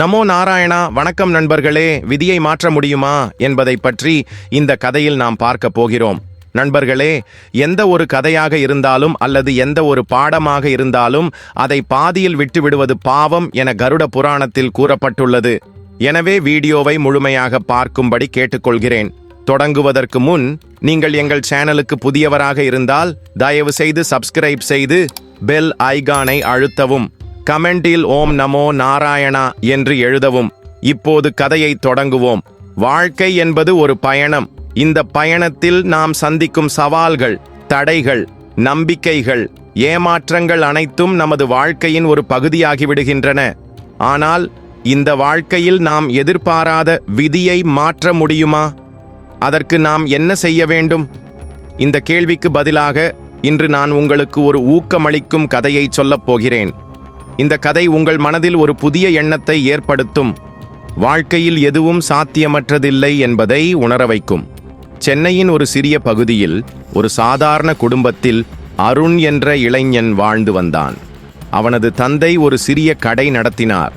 நமோ நாராயணா வணக்கம் நண்பர்களே. விதியை மாற்ற முடியுமா என்பதை பற்றி இந்த கதையில் நாம் பார்க்க போகிறோம். நண்பர்களே எந்த ஒரு கதையாக இருந்தாலும் அல்லது எந்த ஒரு பாடமாக இருந்தாலும் அதை பாதியில் விட்டுவிடுவது பாவம் என கருட புராணத்தில் கூறப்பட்டுள்ளது. எனவே வீடியோவை முழுமையாக பார்க்கும்படி கேட்டுக்கொள்கிறேன். தொடங்குவதற்கு முன் நீங்கள் எங்கள் சேனலுக்கு புதியவராக இருந்தால் தயவு செய்து சப்ஸ்கிரைப் செய்து பெல் ஐகானை அழுத்தவும். கமெண்டில் ஓம் நமோ நாராயணா என்று எழுதவும் இப்போது கதையை தொடங்குவோம். வாழ்க்கை என்பது ஒரு பயணம். இந்த பயணத்தில் நாம் சந்திக்கும் சவால்கள் தடைகள் நம்பிக்கைகள் ஏமாற்றங்கள் அனைத்தும் நமது வாழ்க்கையின் ஒரு பகுதியாகிவிடுகின்றன. ஆனால் இந்த வாழ்க்கையில் நாம் எதிர்பாராத விதியை மாற்ற முடியுமா? அதற்கு நாம் என்ன செய்ய வேண்டும்? இந்த கேள்விக்கு பதிலாக இன்று நான் உங்களுக்கு ஒரு ஊக்கமளிக்கும் கதையை சொல்லப் போகிறேன். இந்த கதை உங்கள் மனதில் ஒரு புதிய எண்ணத்தை ஏற்படுத்தும். வாழ்க்கையில் எதுவும் சாத்தியமற்றதில்லை என்பதை உணர வைக்கும். சென்னையின் ஒரு சிறிய பகுதியில் ஒரு சாதாரண குடும்பத்தில் அருண் என்ற இளைஞன் வாழ்ந்து வந்தான். அவனது தந்தை ஒரு சிறிய கடை நடத்தினார்.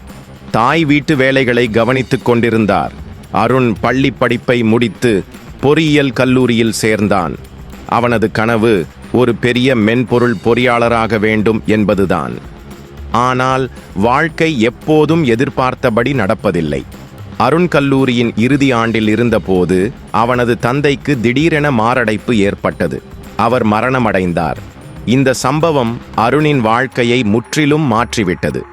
தாய் வீட்டு வேலைகளை கவனித்துக் கொண்டிருந்தார். அருண் பள்ளி படிப்பை முடித்து பொறியியல் கல்லூரியில் சேர்ந்தான். அவனது கனவு ஒரு பெரிய மென்பொருள் பொறியாளராக வேண்டும் என்பதுதான். ஆனால் வாழ்க்கை எப்போதும் எதிர்பார்த்தபடி நடப்பதில்லை. அருண் கல்லூரியின் இறுதி ஆண்டில் இருந்தபோது அவனது தந்தைக்கு திடீரென மாரடைப்பு ஏற்பட்டது. அவர் மரணமடைந்தார். இந்த சம்பவம் அருணின் வாழ்க்கையை முற்றிலும் மாற்றிவிட்டது.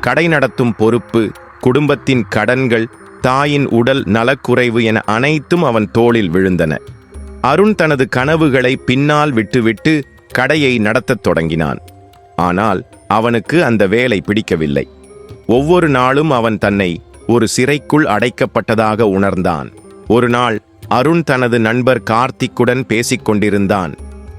கடை நடத்தும் பொறுப்பு குடும்பத்தின் கடன்கள் தாயின் உடல் நலக்குறைவு என அனைத்தும் அவன் தோளில் விழுந்தன. அருண் தனது கனவுகளை பின்னால் விட்டுவிட்டு கடையை நடத்தத் தொடங்கினான். ஆனால் அவனுக்கு அந்த வேலை பிடிக்கவில்லை. ஒவ்வொரு நாளும் அவன் தன்னை ஒரு சிறைக்குள் அடைக்கப்பட்டதாக உணர்ந்தான். ஒரு நாள் அருண் தனது நண்பர் கார்த்திக்குடன் பேசிக் கொண்டிருந்தான்.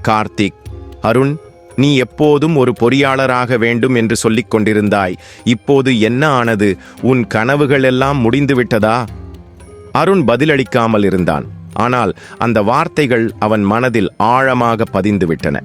கார்த்திக் அருண் நீ எப்போதும் ஒரு பொறியாளராக வேண்டும் என்று சொல்லிக் கொண்டிருந்தாய். இப்போது என்ன ஆனது? உன் கனவுகள் எல்லாம் முடிந்துவிட்டதா அருண் பதிலளிக்காமல் இருந்தான். ஆனால் அந்த வார்த்தைகள் அவன் மனதில் ஆழமாக பதிந்துவிட்டன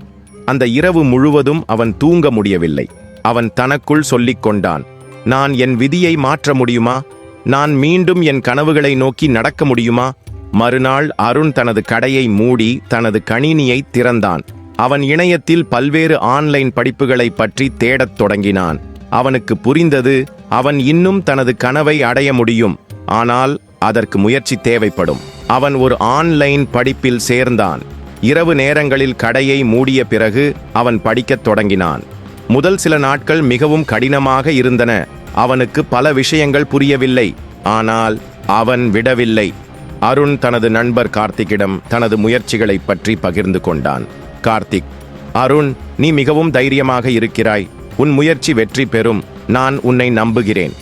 அந்த இரவு முழுவதும் அவன் தூங்க முடியவில்லை. அவன் தனக்குள் சொல்லிக் கொண்டான் நான் என் விதியை மாற்ற முடியுமா? நான் மீண்டும் என் கனவுகளை நோக்கி நடக்க முடியுமா? மறுநாள் அருண் தனது கடையை மூடி தனது கணினியை திறந்தான். அவன் இணையத்தில் பல்வேறு ஆன்லைன் படிப்புகளை பற்றி தேடத் தொடங்கினான். அவனுக்கு புரிந்தது அவன் இன்னும் தனது கனவை அடைய முடியும் ஆனால் அதற்கு முயற்சி தேவைப்படும். அவன் ஒரு ஆன்லைன் படிப்பில் சேர்ந்தான். இரவு நேரங்களில் கடையை மூடிய பிறகு அவன் படிக்கத் தொடங்கினான். முதல் சில நாட்கள் மிகவும் கடினமாக இருந்தன. அவனுக்கு பல விஷயங்கள் புரியவில்லை. ஆனால் அவன் விடவில்லை. அருண் தனது நண்பர் கார்த்திக்கிடம் தனது முயற்சிகளை பற்றி பகிர்ந்து கொண்டான். கார்த்திக் அருண் நீ மிகவும் தைரியமாக இருக்கிறாய். உன் முயற்சி வெற்றி பெறும். நான் உன்னை நம்புகிறேன்.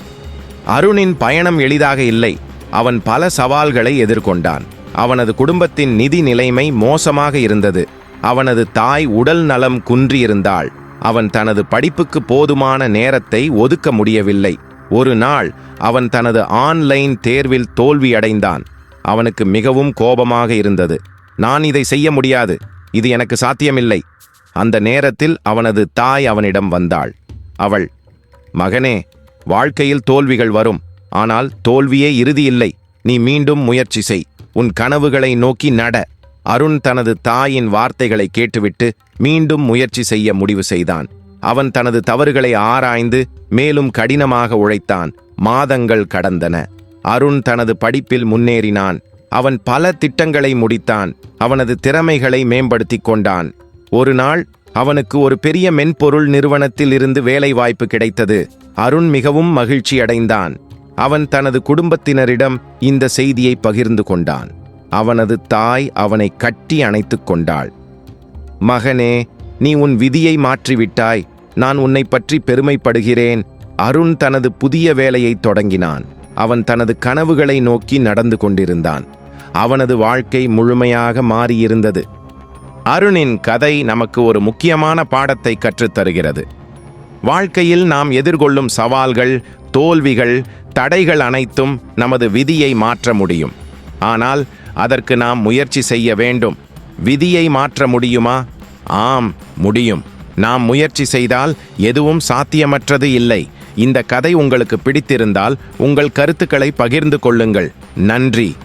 அருணின் பயணம் எளிதாக இல்லை. அவன் பல சவால்களை எதிர்கொண்டான். அவனது குடும்பத்தின் நிதி நிலைமை மோசமாக இருந்தது. அவனது தாய் உடல் நலம் குன்றியிருந்தாள். அவன் தனது படிப்புக்கு போதுமான நேரத்தை ஒதுக்க முடியவில்லை. ஒரு நாள் அவன் தனது ஆன்லைன் தேர்வில் தோல்வியடைந்தான் அவனுக்கு மிகவும் கோபமாக இருந்தது. நான் இதை செய்ய முடியாது. இது எனக்கு சாத்தியமில்லை. அந்த நேரத்தில் அவனது தாய் அவனிடம் வந்தாள். அவள் மகனே வாழ்க்கையில் தோல்விகள் வரும். ஆனால் தோல்வியே இறுதியில்லை நீ மீண்டும் முயற்சி செய். உன் கனவுகளை நோக்கி நட. அருண் தனது தாயின் வார்த்தைகளை கேட்டுவிட்டு மீண்டும் முயற்சி செய்ய முடிவு செய்தான். அவன் தனது தவறுகளை ஆராய்ந்து மேலும் கடினமாக உழைத்தான். மாதங்கள் கடந்தன. அருண் தனது படிப்பில் முன்னேறினான். அவன் பல திட்டங்களை முடித்தான். அவனது திறமைகளை மேம்படுத்திக் கொண்டான். ஒரு நாள் அவனுக்கு ஒரு பெரிய மென்பொருள் நிறுவனத்தில் இருந்து வேலை வாய்ப்பு கிடைத்தது. அருண் மிகவும் மகிழ்ச்சி அடைந்தான் அவன் தனது குடும்பத்தினரிடம் இந்த செய்தியை பகிர்ந்து கொண்டான். அவனது தாய் அவனை கட்டி அணைத்துக் கொண்டாள். மகனே நீ உன் விதியை மாற்றிவிட்டாய். நான் உன்னை பற்றி பெருமைப்படுகிறேன். அருண் தனது புதிய வேலையை தொடங்கினான். அவன் தனது கனவுகளை நோக்கி நடந்து கொண்டிருந்தான். அவனது வாழ்க்கை முழுமையாக மாறியிருந்தது. அருணின் கதை நமக்கு ஒரு முக்கியமான பாடத்தை கற்றுத்தருகிறது. வாழ்க்கையில் நாம் எதிர்கொள்ளும் சவால்கள் தோல்விகள் தடைகள் அனைத்தும் நமது விதியை மாற்ற முடியும். ஆனால் அதற்கு நாம் முயற்சி செய்ய வேண்டும். விதியை மாற்ற முடியுமா? ஆம் முடியும். நாம் முயற்சி செய்தால் எதுவும் சாத்தியமற்றது இல்லை. இந்த கதை உங்களுக்கு பிடித்திருந்தால் உங்கள் கருத்துக்களை பகிர்ந்து கொள்ளுங்கள். நன்றி.